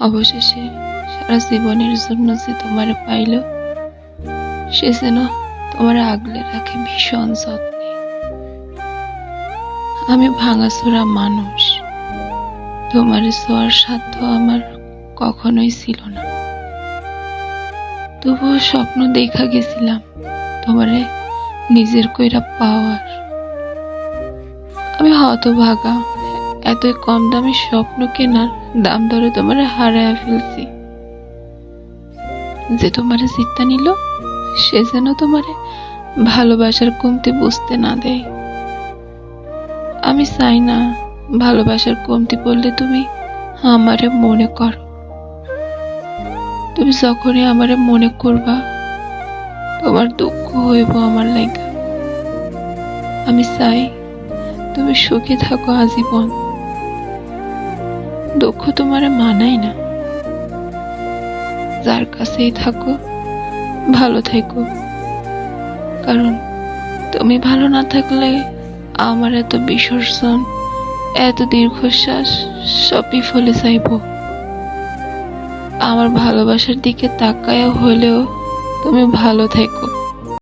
অবশেষে সারা জীবনের জন্য যে তোমার পাইল, সে যেন তোমার আগলে রাখে ভীষণ যত্নে। আমি ভাঙাচোরা মানুষ, তোমার ছোঁয়ার সাধ্য আমার কখনোই ছিল না। তবুও স্বপ্ন দেখা গেছিলাম তোমারে নিজের কইরা পাওয়ার। আমি হতভাগা এতই কম দামে স্বপ্ন কেনার দাম ধরে তোমার হারায় ফেলছি। যে তোমারে চিত্তা নিল, সে যেন তোমারে ভালোবাসার কমতি বুঝতে না দেয়। আমি চাই না ভালোবাসার কমতি পড়লে তুমি আমারে মনে করো। তুমি যখনই আমারে মনে করবা, তোমার দুঃখ হইব আমার লাইগা। আমি চাই তুমি সুখে থাকো আজীবন। দুঃখ তোমার মানাই না। যার কাছেই থাকো, ভালো থেকো। কারণ তুমি ভালো না থাকলে আমার এত বিসর্জন, এত দীর্ঘশ্বাস, সবই ফলে চাইব আমার ভালোবাসার দিকে তাকায় হলেও তুমি ভালো থেকো।